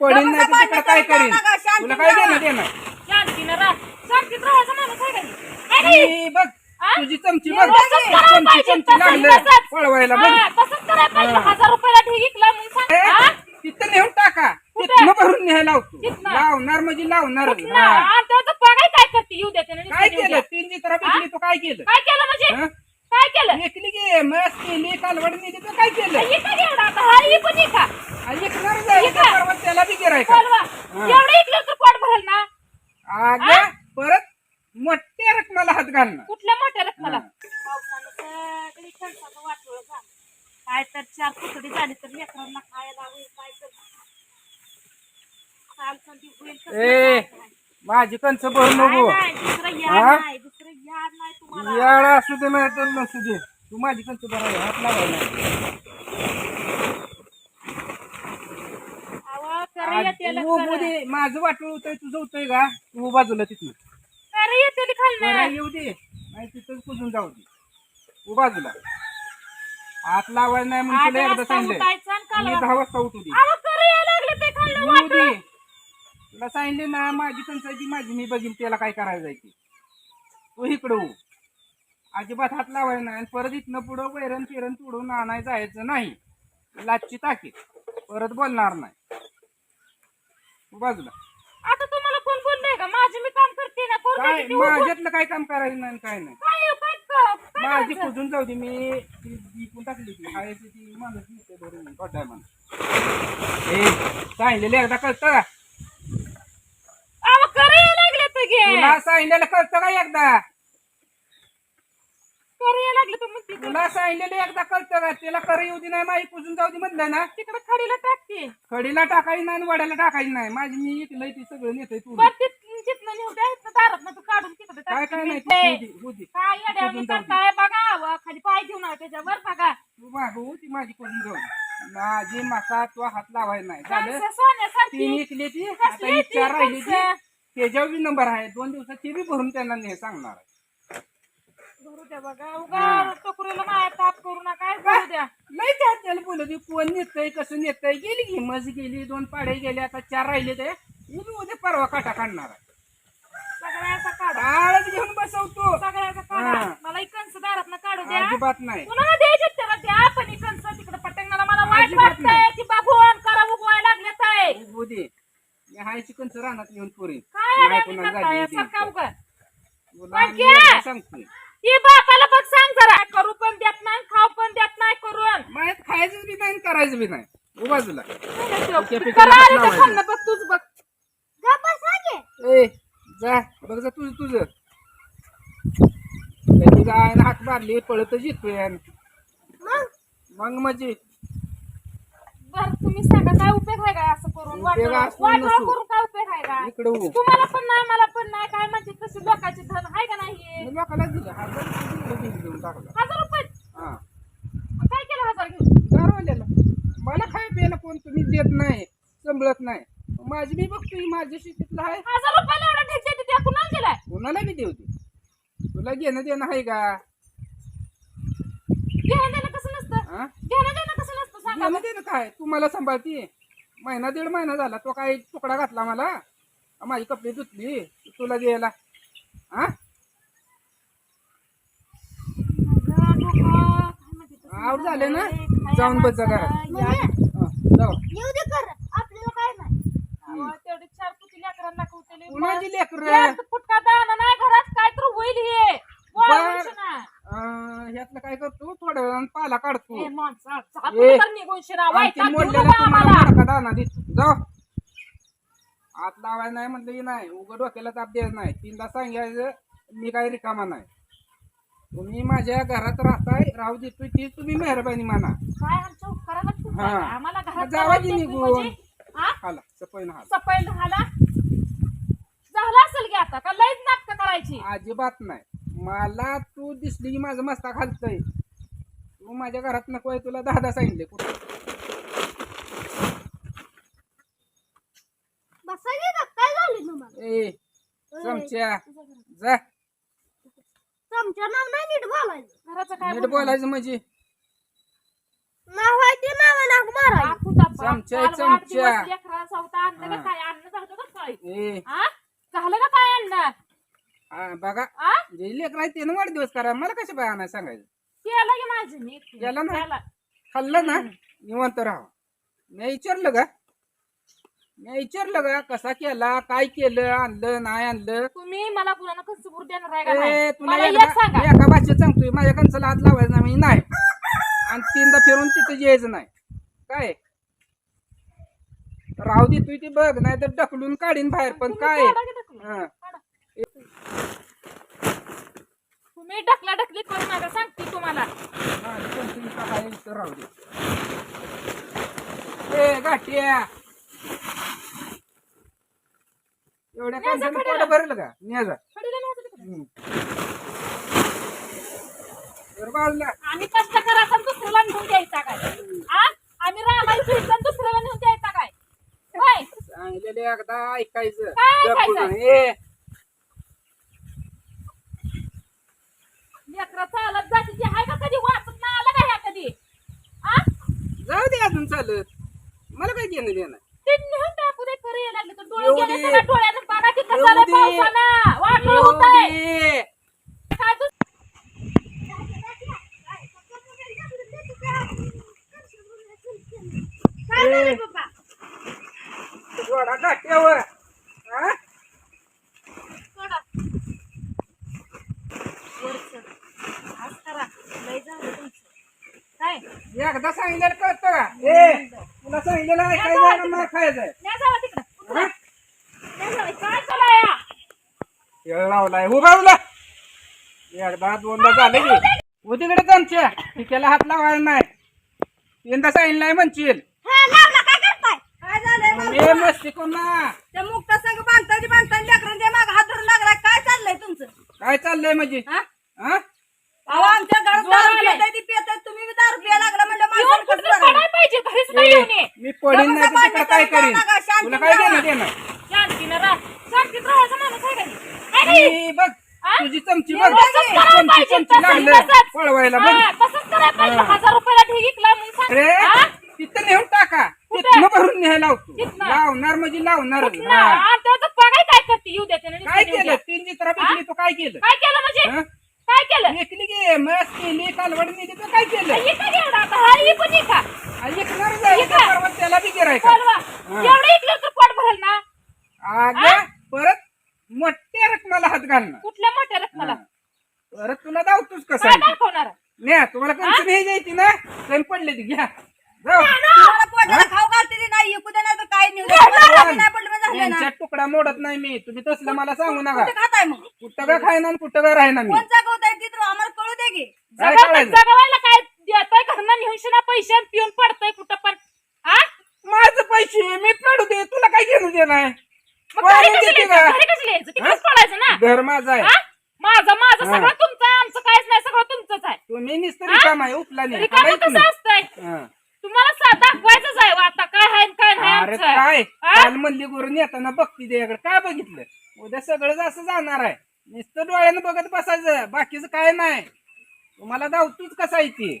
पडीन नाही तर तिकडे काय करीन तुला काय देणार शांतीनं राहा शांतीत राहायचा माणूस आहे का नाही? आहे का नाही? ही बघ हा? तुझी चमची हे बघ तसंच करायला चमची पाहिजे, चमची तसंच, लागलं तसंच. पळवायला बघ हा, तसंच करायला पाहिजे हा. हजार रुपयाला ठीक विकला म्हणून सांग ए, हा? तिथं नेऊन टाका? तिथनं भरून न्यायला लावतो तिथनं? लावणार म्हणजे लावणार? आणि त्याचं बघाय काय करते येऊ द्या त्याने काय केलं द्या. तीन चित्रा भेटली तू काय केलं काय केलं म्हणजे हा? काय केलं एकली की मस केली कालवड नेली तर काय केलं घेऊन आता हा ही पण इका आणि एकणार जाईल हे काय? परवा त्याला बी गिरायचं बोलवा. एवढं इकलं तर पोट भरेल ना? अगं परत मोठ्या रकमाला हात घालणार कुठल्या मोठ्या रकमाला. पावसानं सगळी खणसाचं वाटोळं झालं. काय तर चार पुतळी झाली तर लेकरांना खायला होईल काय तर चाल संधी होईल कसलं ए काय नाही. माझी कंच भरू नको. नाही, नाही, दुसरं हा? याद नाही दुसरं याद नाही तुम्हाला. याडा असू दे नाही तर नसू दे. तू माझी कंच भरायला हात लावायला. येतेलं तू खरं. दे माझं वाटू होतंय तुझं होतंय का? तू बाजूला तिथून. बरं येऊ दे. नाही तिथंच कुजून जाऊ दे. तू बाजूला. हात लावायला नाही म्हणून तुला एकदा मी कालवा- दहा वाजता उठू दे. येऊ. दे. तुला सांगितले ना माझी कंचायची माझी मी बघीन त्याला काय करायचं आहे ते तू इकडं हो अजिबात हात लावायला नाही. आणि परत इथनं पुढं वैरण फिरण तुडून आणायला जायचं नाही. लाचची ताकीद परत बोलणार नाही. बाजूला. आता तुम्हाला कोण बोललंय का? माझे मी काम करते ना. कोण काय? किती उभं- माझ्यातलं काय काम करायचं नाही आणि काय नाही. काय हो, काय क- काय माझी करायचं? जाऊ दे मी. ती टाकली ती. हाय ती माणूस नेते भरून खोटाय म्हणून ए सांगितलेलं एकदा कळतं का? अहो, लागले तुला सांगितलेलं कळतं का एकदा? लागले तर तर. तुला सांगितलेलं एकदा कळतं का? त्याला कर येऊ दे नाही कुजून जाऊ दे ना. तिकडे खडीला टाकते. खडीला टाकायची नाही आणि वड्याला टाकायची नाही. माझी मी इकलंय ती सगळं नेतय तू. बरं तिथ- तिथनं नेऊ द्या इथनं दारात तू काढून तिकडे काय काय नाही तू टाकते. होऊ दे, होऊ दे. काय. करताय? बघा अहो, खाली पाय घेऊन आला त्याच्यावर बघा. तू मागू ती माझी कुजून जाऊ दे. माझी मासा तू हात लावायला नाही. झालं? माणसं सोन्यासारखी. ती निकली ती. आता कसली ती? विचार राहिली ती. माणसं? त्याच्यावर बी नंबर आहे. दोन दिवसात ती बी भरून त्यांना ने सांगणार आहे. भरू द्या बघा. उगा टोकरीला माया ताप करू नका भरू द्या. नाही त्या त्याला बोलत कोण नेतय कसं नेतय? गेली की मज गेली दोन पाडे गेले आता चार राहिले ते. मी उद्या परवा काटा काढणार आहे. सगळ्याचा काढा. टाळच घेऊन बसवतो. सगळ्याचा काढा. हा. मला इकनच दारात काढू द्या. अजिबात नाही. कुणाला द्यायचे त्याला द्या पण इकनच तिकडे पटंगणाला मला. वाईट अजिबात वाटतंय नाही. ती करा उगवायला लागले ताय उभू दे. मी हाय चिकनच रानात येऊन पुरी काय नाही कोणाला करताय. उगा मी! एकदा सांगतोय. ती बापाला बघ सांग जरा. करू पण देत नाही खाऊ पण देत नाही करून. मायात खायचं बी नाही आणि करायचं बी नाही. उभा करा आले तर लावायचं. खाल्लं बघ तूच बघ. ए जा. बघ जा तुझं तुझं. त्याची गायनं हात मारली पळतच येतोय मग म्हणजे? बर तुम्ही सांगा काय उपयोग आहे का असं करून? उपयोग वाटोळं असतो वाटोळं नसतो. करून काय उपयोग आहे का इकडं हो. तुम्हाला पण नाही मला पण नाही. काय म्हणते तसे लोकांचे धन आहे का नाही? लोकाला दिलं. हजार रुपये दिलं, दिलं देऊन टाकलं. हजार रुपये? हा. मग काय केलं हजार घेऊन? गारवाल्याला मला खाय प्यायला कोण तुम्ही देत नाही संभळत नाही. माझी मी बघतोय माझ्या शेतीतलं आहे. हजार रुपयाला एवढा ढेक देते त्या कुणाला दिलाय? कोणाला बी देऊ दे. तुला घेणं देणं आहे का? घेणं देणं कसं नसतं? हा घेणं देणं देणं काय? तू मला सांभाळती? महिना दीड महिना झाला तो काय तुकडा घातला मला? माझी कपडे धुतली तुला द्यायला. हा आऊट झाले ना? जाऊन बस जा घरात जाऊ. येऊ दे कर आपल्याला काय नाही तेवढे चार पुती लेकरांना कुणाची लेकर? फुटका दाना नाही घरात काय तर होईल हे. ना. ह्यातलं काय करतो? थोड्या वेळानं पाला काढतो. ए, माणसा, ए. शिरा, आणि वैताग ते देऊ मोडलेला नको तुम्हाला आम्हाला. मडका दाना देतो जाऊ हात लावायला नाही म्हटलं की नाही उघड डोक्याला ताप द्यायचं नाही तीनदा सांगायचं मी काही रिकामा नाही तुम्ही माझ्या घरात राहताय राहू देतोय ती तुम्ही मेहरबानी माना काय आमच्या उपकाराला खूप हा. आहे. आम्हाला घरात मग जावा जावं की देत नाही निघून. म्हणजे. हा? हाला सपैन झाला झाला असेल की आता का लईच नाटकं करायची अजिबात नाही मला तू दिसली की माझं मस्ता खालतय तू माझ्या घरात नको आहे तुला दहा दहा सांगितले कुठं? बसा की का काय झालं तुम्हाला ए चमच्या. जा. तुमच्या नाव नाही नीट बोलायचं. घराचं काय नीट बोलणं? बोलायचं म्हणजे. नाव आहे ते नाव नाक मारा बापूचा बाप चमच्या, काल चमच्या. वाढदिवस लेकराला सवता आणलं का हा. काय? आणलं झालं का काय? ए. हा? झालं का काय आणलं हा, बघा. आ जे लेकर आहे त्यानं वाढदिवस करा. मला कशा बाय आणायला सांगायचं? केलं की माझं मी. केलं ना? खाल्लं ना निवांत राहा मी विचारलं का मी विचारलं का कसा केला काय केलं आणलं नाही आणलं तुम्ही मला पुन्हा कसं देणार आहे का नाही? ए, तुला मला एक एकदा सांगा एका भाषेत सांगतोय माझ्या कणसाला हात लावायचा नाही म्हणजे नाही आणि तीनदा फिरून तिथे यायचं नाही काय राहू दे तू ती बघ नाही तर ढकलून काढीन बाहेर पण तुम्ही काय काढा की ढकलून. हं. काढा. तुम्ही ढकला ढकली करू नका सांगते तुम्हाला माझी कणसं इथं आहे, इथं राहू दे ए गाठ्या एवढ्या न्याजा कणसानं कडेला. पोट भरलं का न्याजा खडीला न्यायचं तिकडे. हं. बरं बाजूला आम्ही कष्ट करायचा आणि दुसऱ्याला नेऊन द्यायचा काय आ? आम्ही इथं आणि दुसऱ्याला नेऊन द्यायचा काय होय? एकदा ऐकायचं काय ऐकायचं? जपून. ए लेकरं चालत जाते ती आहे का कधी वाचत ना आलं का ह्या कधी आ? जाऊ दे अजून चालत मला काय घेणं देणं ते नेऊन टाकू दे करू यायला लागले तर डोळे येऊ गेले दे. सगळ्या डोळ्यानं बघा की कसं येऊ आलंय दे. पावसानं वाटलं येऊ होतंय दे. काय तू काय झालं पप्पा जोडा गाठ्यावर हा? सोडा. वरचं. आज करा. लय झालं तुमचं. काय? एकदा सांगितलेलं कळतं का ए तुला सांगितलेलं आहे. मला जावा तिकडं. जावा. काय चालू आहे या? खेळ लावलाय. उभा उला एकदा दोनदा झालं की. तिकडे त्यांच्या पिक्याला हात लावायला नाही. तीनदा सांगितलंय म्हणशील. हा लावला. काय करताय? काय झालंय ए मस्ती कोण ना. त्या मुक्ता संग बांधतानी बांधतानी लेकरांच्या माग हात धरून लागलाय. काय चाललंय तुमचं? काय चाललंय म्हणजे? हा? हा? अहो आमच्या घरात जोर दारू आलाय. पिताय ती पिताय तुम्ही बी दारू पिया लागला म्हणलं येऊन माणसाला कुठं कसं पडायला पाहिजे घरी सुद्धा ए, येऊन ये. मी पडीन नाही तर तिकडे काय करीन तुला काय. देणं देणं शांतीनं राहा. शांतीत राहायचा माणूस आहे का नाही? आहे का नाही? आणि बघ? तुझी चमची बघ तसंच करायला चमची पाहिजे, चमची तसंच, लागलं तसंच. पळवायला बघ हा, तसंच करायला पाहिजे. हा. हजार रुपयाला ठीक विकला म्हणून सांग. अरे हा? तिथं नेऊन टाका कुठे? तिथनं भरून न्यायला लावतो तिथनं? लावणार म्हणजे लावणार आणि बघाय काय करते येऊ द्या काय येऊ केलं द्या. तीन चित्रा पिकली तू काय केलं काय केलं म्हणजे? काय केलं विकली की मस्त केली कालवड नेली तू काय केलं आता हा ही पण का ऐकणार जाईल इका. परवा त्याला बी गिरायका चालवा हा. एवढं इकलं तर पोट भरेल ना? अगं परत मोठ्या रकमाला हात घालणार कुठल्या मोठ्या रकमाला हा. परत तुला दावतोच कसं काय. दाखवणार? न्या तुम्हाला कंची नाही जायची ना. कमी पडले ती घ्या. जाऊ. तुम्हाला पोटाला खाऊ घालते ती नाही ऐकू दे नाही तर काय पण नाही पडलं झालं ना. यांच्यात तुकडा मोडत नाही मी. तुम्ही तसलं मला सांगू नका. कुठे खाताय मग? कुठं का खायना आणि कुठं का राहिना मी? कोण जागवताय ती तर आम्हाला कळू दे की. काय जगायला करायचं? जगावायला काय देतोय घरनं नेऊन शिना पैसे पिऊन पडतोय कुठं पण. हा माझं पैसे मी फेडू दे तुला काय घेणं मग घरी कशी? घरी कशी यायचं? तिकडेच पडायचं ना? घर माझं आहे. हा? माझं माझं हा. सगळं तुमचं आहे आमचं काहीच नाही सगळं तुमचंच आहे. तुम्ही नुसतं रिकाम आहे उपला नाही रिकामं हालायचं कसं नाही. असतंय? हा. तुम्हाला सा- दाखवायचंच आहे आता काय आहे आणि काय नाही अरे आमचं. काय? हा? काल म्हणली करून येताना बघती त्याकडे काय बघितलं? उद्या सगळंच असं जाणार आहे. नुसतं डोळ्यानं बघत बसायचं. बाकीचं काय नाही. तुम्हाला धावतूच कसा आहे ती?